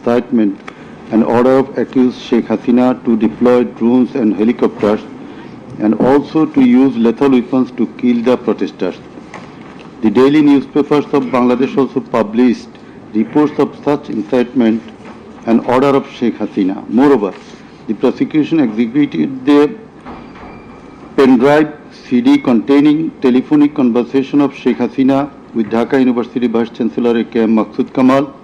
incitement and order of accused Sheikh Hasina to deploy drones and helicopters and also to use lethal weapons to kill the protesters. The daily newspapers of Bangladesh also published reports of such incitement and order of Sheikh Hasina. Moreover, the prosecution executed the pen drive CD containing telephonic conversation of Sheikh Hasina with Dhaka University Vice Chancellor A.K.M. Maksud Kamal,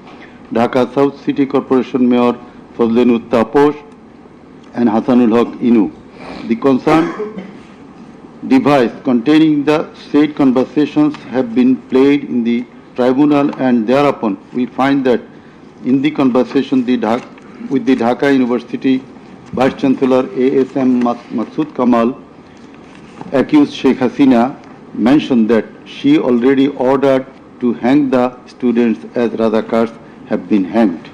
Dhaka South City Corporation Mayor Fazlenur Taposh, and Hasanul Haq Inu. The concerned device containing the said conversations have been played in the tribunal and thereupon we find that in the conversation the with the Dhaka University Vice Chancellor ASM Maksud Kamal accused Sheikh Hasina mentioned that she already ordered to hang the students as Radhakars have been hanged.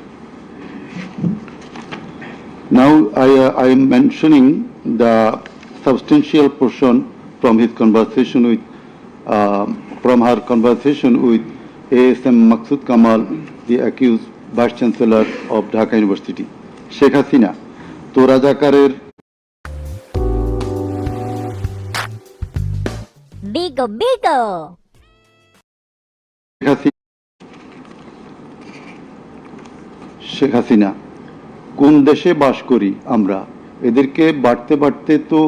Now I, uh, I am mentioning the substantial portion from his conversation with, uh, from her conversation with ASM Maksud Kamal, the accused Vice Chancellor of Dhaka University. Sheikh Hasina, তো রাজাকারের Bigo, bigo! Sheikh Hasina Sheikh Hasina. কোন দেশে বাস করি আমরা? এদেরকে বাড়তে বাড়তে তো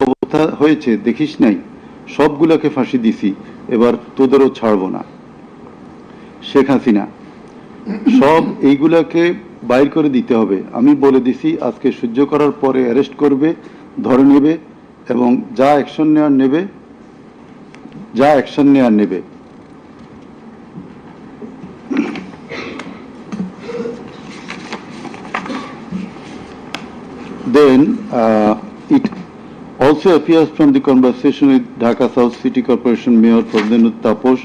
অবস্থা হয়েছে, দেখিস নাই? সবগুলোকে ফাঁসি দিছি, এবার তোদেরও ছাড়বো না। শেখ হাসিনা, সব এইগুলাকে বাইর করে দিতে হবে। আমি বলে দিছি, আজকে সহ্য করার পরে অ্যারেস্ট করবে, ধরে নেবে এবং যা অ্যাকশন নেওয়ার নেবে, যা অ্যাকশন নেওয়ার নেবে। Then uh, it also appears from the conversation with Dhaka South City Corporation Mayor Fazlenut Taposh,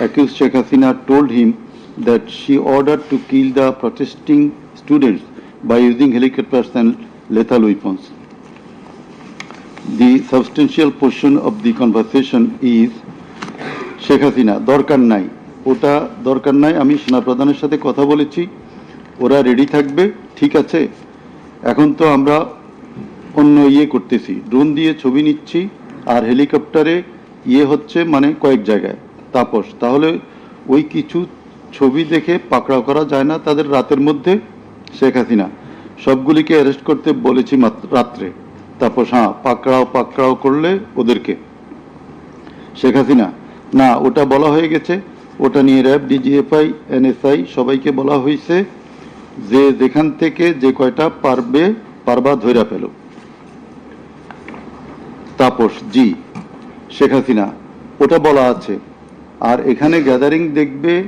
accused Sheikh Hasina told him that she ordered to kill the protesting students by using helicopters and lethal weapons. The substantial portion of the conversation is Sheikh Hasina দরকার নাই ওটা দরকার নাই আমি সেনাপ্রধানের সাথে কথা বলেছি ওরা রেডি থাকবে এখন তো আমরা অন্য ইয়ে করতেছি। ড্রোন দিয়ে ছবি নিচ্ছি আর হেলিকপ্টারে ইয়ে হচ্ছে মানে কয়েক জায়গায়। তাপস, তাহলে ওই কিছু ছবি দেখে পাকড়াও করা যায় না তাদের রাতের মধ্যে? শেখ হাসিনা, সবগুলিকে অ্যারেস্ট করতে বলেছি রাত্রে। তাপস হ্যাঁ পাকড়াও পাকড়াও করলে ওদেরকে। শেখ হাসিনা, না, ওটা বলা হয়ে গেছে। ওটা নিয়ে র্যাব ডিজিএফআই এনএসআই সবাইকে বলা হয়েছে। যে যেখান থেকে যে কয়টা পারবে, পারবা ধৈরা পেল তাপস, জি। শেখ হাসিনা, ওটা বলা আছে। আর এখানে গ্যাদারিং দেখবে,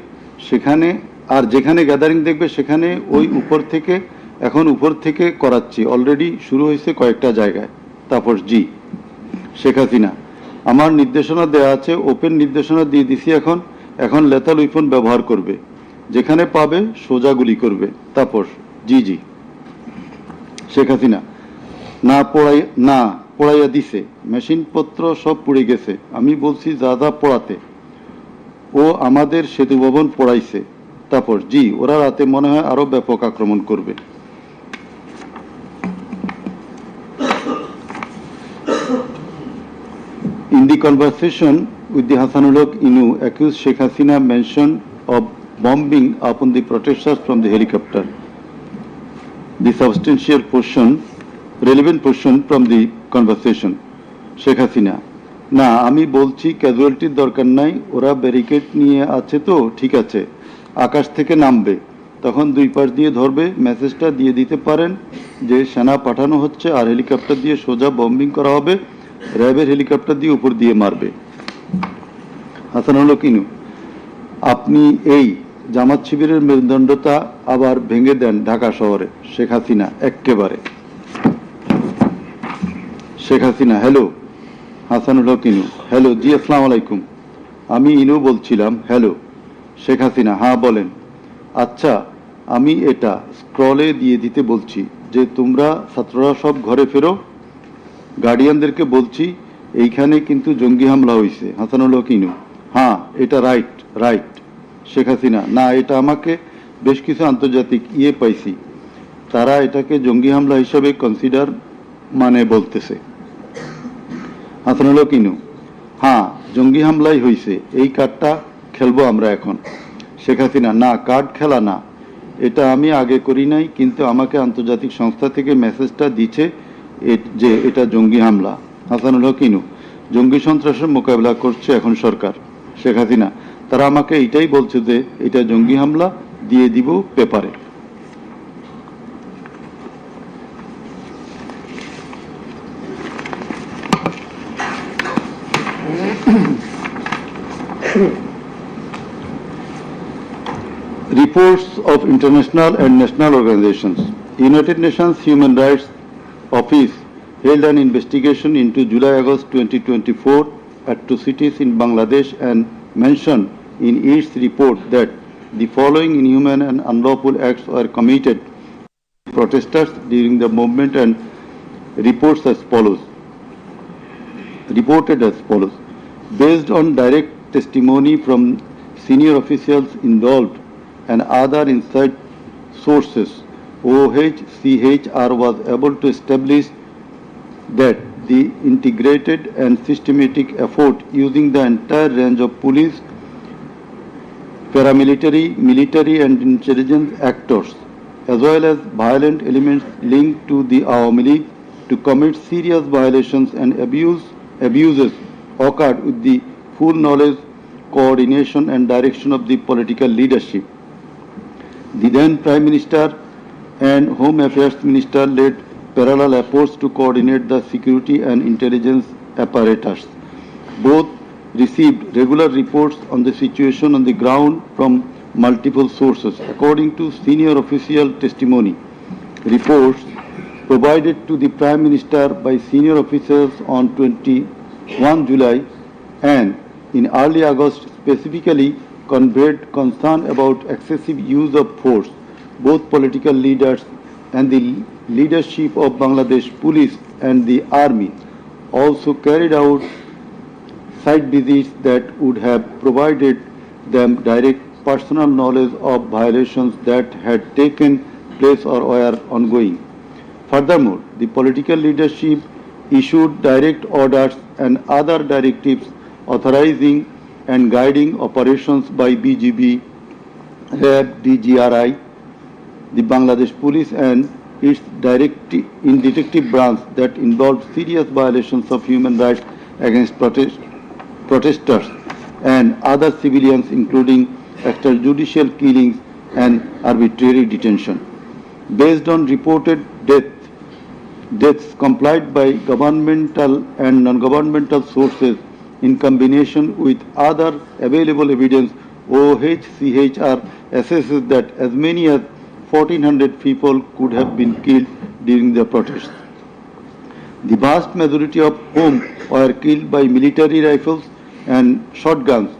সেখানে, আর যেখানে গ্যাদারিং দেখবে, সেখানে ওই উপর থেকে, এখন উপর থেকে করাচ্ছি। অলরেডি শুরু হয়েছে কয়েকটা জায়গায়। তাপস, জি। শেখ হাসিনা, আমার নির্দেশনা দেওয়া আছে ওপেন নির্দেশনা দিয়ে দিছি এখন। এখন লেথাল উইপন ব্যবহার করবে। যেখানে পাবে সোজা গুলি করবে। তাপস জি জি। শেখ হাসিনা না পড়াই না পড়াইয়া দিছে। মেশিনপত্র সব পুড়ে গেছে। আমি বলছি যা যা পড়াতে। ও আমাদের সেতু ভবন পড়াইছে। তাপস জি ওরা রাতে মনে হয় আরও ব্যাপক আক্রমণ করবে। In the conversation with the Hassanulok Inu, accused Sheikh Hasina mentioned of bombing upon the protesters from the helicopter. The substantial portion, relevant portion from the conversation. Sheikh Hasina, না আমি বলছি ক্যাজুয়ালিটির দরকার নাই ওরা ব্যারিকেড নিয়ে আছে তো ঠিক আছে আকাশ থেকে নামবে তখন দুই পাশ দিয়ে ধরবে মেসেজটা দিয়ে দিতে পারেন যে সেনা পাঠানো হচ্ছে আর হেলিকপ্টার দিয়ে সোজা বম্বিং করা হবে র্যাবের হেলিকপ্টার দিয়ে উপর দিয়ে মারবে হাসান হলো কিনু আপনি এই জামাত শিবিরের মেরুদণ্ডতা আবার ভেঙে দেন ঢাকা শহরে। শেখ হাসিনা এক্কেবারে। শেখ হাসিনা, হ্যালো, হাসানুল হক ইনু। হ্যালো, জি, আসসালাম আলাইকুম। আমি ইনু বলছিলাম, হ্যালো, শেখ হাসিনা হ্যাঁ বলেন। আচ্ছা আমি এটা স্ক্রলে দিয়ে দিতে বলছি যে তোমরা ছাত্ররা সব ঘরে ফেরো। গার্ডিয়ানদেরকে বলছি, এইখানে কিন্তু জঙ্গি হামলা হয়েছে হাসানুল হক ইনু। হ্যাঁ এটা রাইট রাইট শেখ হাসিনা, না, এটা আমাকে বেশ কিছু আন্তর্জাতিক ইয়ে পাইছি। তারা এটাকে জঙ্গি হামলা হিসাবে কনসিডার মানে বলতেছে। হাসানুল কিনু হ্যাঁ জঙ্গি হামলাই হয়েছে এই কার্ডটা খেলব আমরা এখন। শেখ হাসিনা, না, কার্ড খেলা না, এটা আমি আগে করি নাই, কিন্তু আমাকে আন্তর্জাতিক সংস্থা থেকে মেসেজটা দিচ্ছে যে এটা জঙ্গি হামলা। হাসানুল কিনু জঙ্গি সন্ত্রাসের মোকাবিলা করছে এখন সরকার, শেখ হাসিনা। তারা আমাকে এটাই বলছে যে এটা জঙ্গি হামলা দিয়ে দিব পেপারে Reports of international and national organizations. United Nations Human Rights Office held an investigation into July-August 2024 atrocities in Bangladesh and mentioned in its report that the following inhuman and unlawful acts were committed protesters during the movement and reports as follows. Reported as follows. Based on direct testimony from senior officials involved and other inside sources, OHCHR was able to establish that the integrated and systematic effort using the entire range of police, paramilitary, military and intelligence actors, as well as violent elements linked to the Awami League to commit serious violations and abuse, abuses occurred with the full knowledge, coordination and direction of the political leadership. The then Prime Minister and Home Affairs Minister led parallel efforts to coordinate the security and intelligence apparatus. Both received regular reports on the situation on the ground from multiple sources. According to senior official testimony, reports provided to the Prime Minister by senior officers on 21 July and in early August specifically conveyed concern about excessive use of force. Both political leaders and the leadership of Bangladesh police and the army also carried out site visits that would have provided them direct personal knowledge of violations that had taken place or were ongoing. Furthermore, the political leadership issued direct orders and other directives authorizing and guiding operations by BGB, RAB, DGRI, the Bangladesh Police and its direct in detective branch that involved serious violations of human rights against protest, protesters and other civilians including extrajudicial killings and arbitrary detention. Based on reported death, deaths complied by governmental and non-governmental sources in combination with other available evidence, OHCHR assesses that as many as 1400 people could have been killed during the protests. The vast majority of whom were killed by military rifles and shotguns